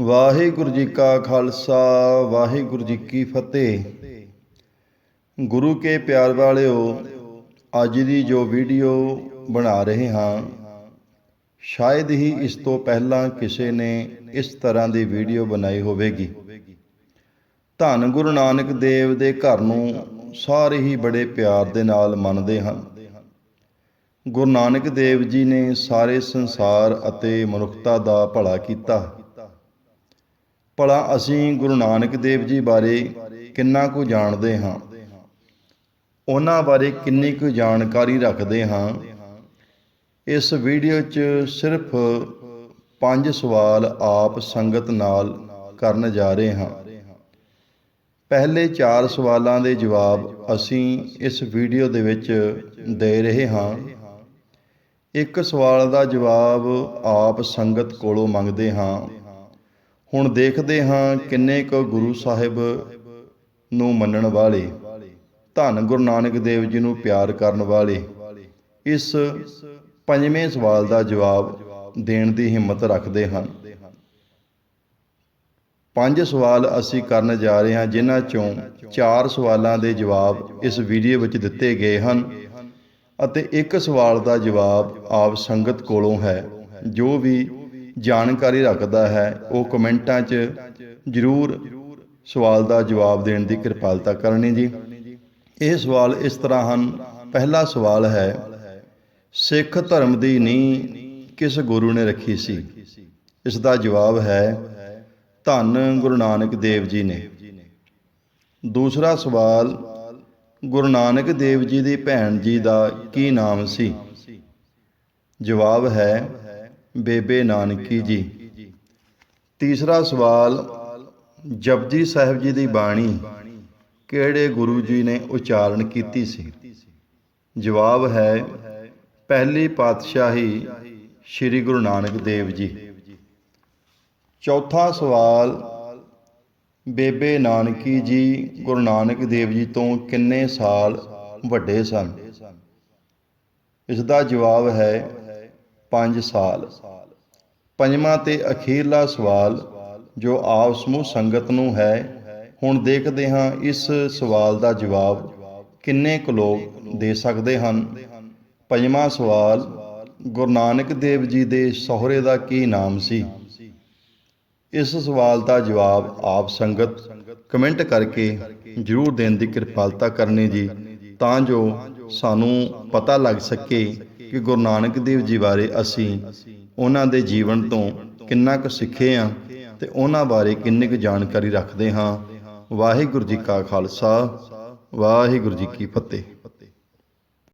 ਵਾਹਿਗੁਰੂ ਜੀ ਕਾ ਖਾਲਸਾ, ਵਾਹਿਗੁਰੂ ਜੀ ਕੀ ਫਤਿਹ। ਗੁਰੂ ਕੇ ਪਿਆਰ ਵਾਲਿਓ, ਅੱਜ ਦੀ ਜੋ ਵੀਡੀਓ ਬਣਾ ਰਹੇ ਹਾਂ, ਸ਼ਾਇਦ ਹੀ ਇਸ ਤੋਂ ਪਹਿਲਾਂ ਕਿਸੇ ਨੇ ਇਸ ਤਰ੍ਹਾਂ ਦੀ ਵੀਡੀਓ ਬਣਾਈ ਹੋਵੇਗੀ। ਧੰਨ ਗੁਰੂ ਨਾਨਕ ਦੇਵ ਦੇ ਘਰ ਨੂੰ ਸਾਰੇ ਹੀ ਬੜੇ ਪਿਆਰ ਦੇ ਨਾਲ ਮੰਨਦੇ ਹਨ ਗੁਰੂ ਨਾਨਕ ਦੇਵ ਜੀ ਨੇ ਸਾਰੇ ਸੰਸਾਰ ਅਤੇ ਮਨੁੱਖਤਾ ਦਾ ਭਲਾ ਕੀਤਾ। ਭਲਾ ਅਸੀਂ ਗੁਰੂ ਨਾਨਕ ਦੇਵ ਜੀ ਬਾਰੇ ਕਿੰਨਾ ਕੁ ਜਾਣਦੇ ਹਾਂ। ਉਹਨਾਂ ਬਾਰੇ ਕਿੰਨੀ ਕੁ ਜਾਣਕਾਰੀ ਰੱਖਦੇ ਹਾਂ। ਇਸ ਵੀਡੀਓ 'ਚ ਸਿਰਫ ਪੰਜ ਸਵਾਲ ਆਪ ਸੰਗਤ ਨਾਲ ਕਰਨ ਜਾ ਰਹੇ ਹਾਂ। ਪਹਿਲੇ ਚਾਰ ਸਵਾਲਾਂ ਦੇ ਜਵਾਬ ਅਸੀਂ ਇਸ ਵੀਡੀਓ ਦੇ ਵਿੱਚ ਦੇ ਰਹੇ ਹਾਂ। ਇੱਕ ਸਵਾਲ ਦਾ ਜਵਾਬ ਆਪ ਸੰਗਤ ਕੋਲੋਂ ਮੰਗਦੇ ਹਾਂ। ਹੁਣ ਦੇਖਦੇ ਹਾਂ ਕਿੰਨੇ ਕੁ ਗੁਰੂ ਸਾਹਿਬ ਨੂੰ ਮੰਨਣ ਵਾਲੇ, ਧੰਨ ਗੁਰੂ ਨਾਨਕ ਦੇਵ ਜੀ ਨੂੰ ਪਿਆਰ ਕਰਨ ਵਾਲੇ, ਇਸ ਪੰਜਵੇਂ ਸਵਾਲ ਦਾ ਜਵਾਬ ਦੇਣ ਦੀ ਹਿੰਮਤ ਰੱਖਦੇ ਹਨ ਪੰਜ ਸਵਾਲ ਅਸੀਂ ਕਰਨ ਜਾ ਰਹੇ ਹਾਂ, ਜਿਨ੍ਹਾਂ ਚੋਂ ਚਾਰ ਸਵਾਲਾਂ ਦੇ ਜਵਾਬ ਇਸ ਵੀਡੀਓ ਵਿੱਚ ਦਿੱਤੇ ਗਏ ਹਨ ਅਤੇ ਇੱਕ ਸਵਾਲ ਦਾ ਜਵਾਬ ਆਪ ਸੰਗਤ ਕੋਲੋਂ ਹੈ, ਜੋ ਵੀ ਜਾਣਕਾਰੀ ਰੱਖਦਾ ਹੈ, ਉਹ ਕਮੈਂਟਾਂ 'ਚ ਜ਼ਰੂਰ ਸਵਾਲ ਦਾ ਜਵਾਬ ਦੇਣ ਦੀ ਕਿਰਪਾਲਤਾ ਕਰਨੀ ਜੀ। ਇਹ ਸਵਾਲ ਇਸ ਤਰ੍ਹਾਂ ਹਨ, ਪਹਿਲਾ ਸਵਾਲ ਹੈ, ਸਿੱਖ ਧਰਮ ਦੀ ਨੀਂਹ ਕਿਸ ਗੁਰੂ ਨੇ ਰੱਖੀ ਸੀ? ਇਸ ਦਾ ਜਵਾਬ ਹੈ, ਧੰਨ ਗੁਰੂ ਨਾਨਕ ਦੇਵ ਜੀ ਨੇ। ਦੂਸਰਾ ਸਵਾਲ, ਗੁਰੂ ਨਾਨਕ ਦੇਵ ਜੀ ਦੀ ਭੈਣ ਜੀ ਦਾ ਕੀ ਨਾਮ ਸੀ? ਜਵਾਬ ਹੈ ਬੇਬੇ ਨਾਨਕੀ ਜੀ। ਤੀਸਰਾ ਸਵਾਲ, ਜਪਜੀ ਸਾਹਿਬ ਜੀ ਦੀ ਬਾਣੀ ਕਿਹੜੇ ਗੁਰੂ ਜੀ ਨੇ ਉਚਾਰਨ ਕੀਤੀ ਸੀ? ਜਵਾਬ ਹੈ, ਪਹਿਲੀ ਪਾਤਸ਼ਾਹੀ ਸ੍ਰੀ ਗੁਰੂ ਨਾਨਕ ਦੇਵ ਜੀ। ਚੌਥਾ ਸਵਾਲ, ਬੇਬੇ ਨਾਨਕੀ ਜੀ ਗੁਰੂ ਨਾਨਕ ਦੇਵ ਜੀ ਤੋਂ ਕਿੰਨੇ ਸਾਲ ਵੱਡੇ ਸਨ? ਇਸ ਦਾ ਜਵਾਬ ਹੈ 5 ਸਾਲ। ਪੰਜਵਾਂ ਤੇ ਅਖੀਰਲਾ ਸਵਾਲ, ਜੋ ਆਪ ਸਮੂਹ ਸੰਗਤ ਨੂੰ ਹੈ, ਹੁਣ ਦੇਖਦੇ ਹਾਂ ਇਸ ਸਵਾਲ ਦਾ ਜਵਾਬ ਕਿੰਨੇ ਕੁ ਲੋਕ ਦੇ ਸਕਦੇ ਹਨ। ਪੰਜਵਾਂ ਸਵਾਲ, ਗੁਰੂ ਨਾਨਕ ਦੇਵ ਜੀ ਦੇ ਸਹੁਰੇ ਦਾ ਕੀ ਨਾਮ ਸੀ? ਇਸ ਸਵਾਲ ਦਾ ਜਵਾਬ ਆਪ ਸੰਗਤ ਕਮੈਂਟ ਕਰਕੇ ਜਰੂਰ ਦੇਣ ਦੀ ਕਿਰਪਾਲਤਾ ਕਰਨੀ ਜੀ, ਤਾਂ ਜੋ ਸਾਨੂੰ ਪਤਾ ਲੱਗ ਸਕੇ ਕਿ ਗੁਰੂ ਨਾਨਕ ਦੇਵ ਜੀ ਬਾਰੇ ਅਸੀਂ ਉਹਨਾਂ ਦੇ ਜੀਵਨ ਤੋਂ ਕਿੰਨਾ ਕੁ ਸਿੱਖੇ ਆ ਤੇ ਉਹਨਾਂ ਬਾਰੇ ਕਿੰਨੀ ਕੁ ਜਾਣਕਾਰੀ ਰੱਖਦੇ ਹਾਂ। ਵਾਹਿਗੁਰੂ ਜੀ ਕਾ ਖਾਲਸਾ, ਵਾਹਿਗੁਰੂ ਜੀ ਕੀ ਫਤਿਹ।